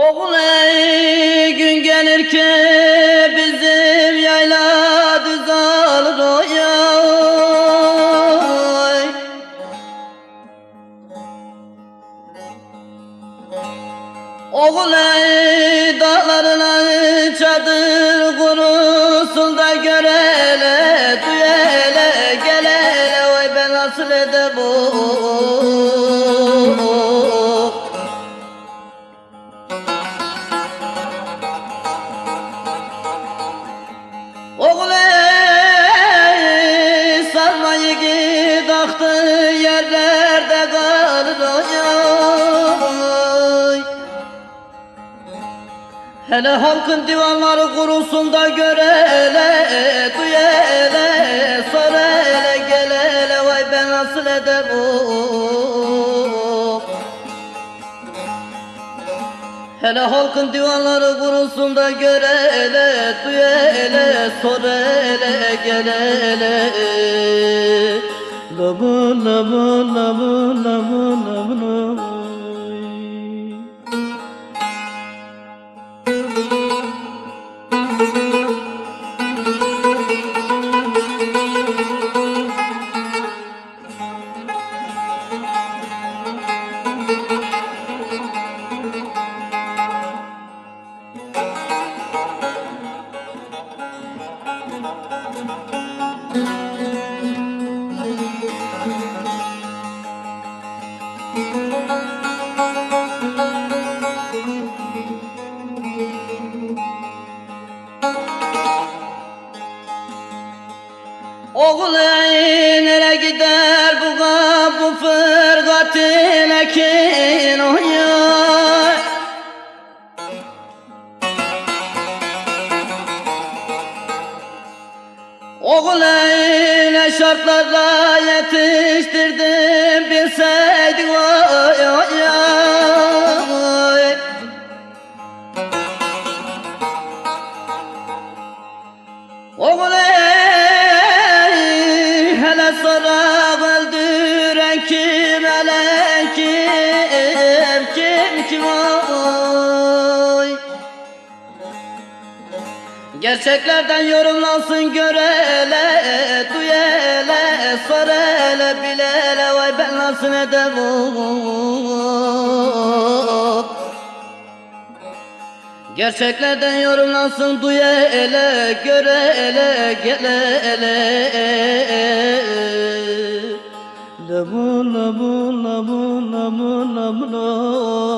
Oğul ey gün gelir ki bizim yayla düz alır o yay. Oğul ey dağlarına çadır kurusun da görele duyele gelele Vay ben nasıl ede bu Hele halkın divanları kurulsun da görele duyele sorele gelele vay ben nasıl edem Hele halkın divanları kurulsun da görele, duyele, sorele, gelele. Labu, labu, labu, labu, labu. Oğul ey nere gider bu bu fırgatın ekin oyar Oğul ey ne şartlarla Gerçeklerden yorumlansın görele duyele sorele bilele. Vay ben nasıl edem Gerçeklerden yorumlansın duya ele göre ele gele ele Labu labu labu labu labu labu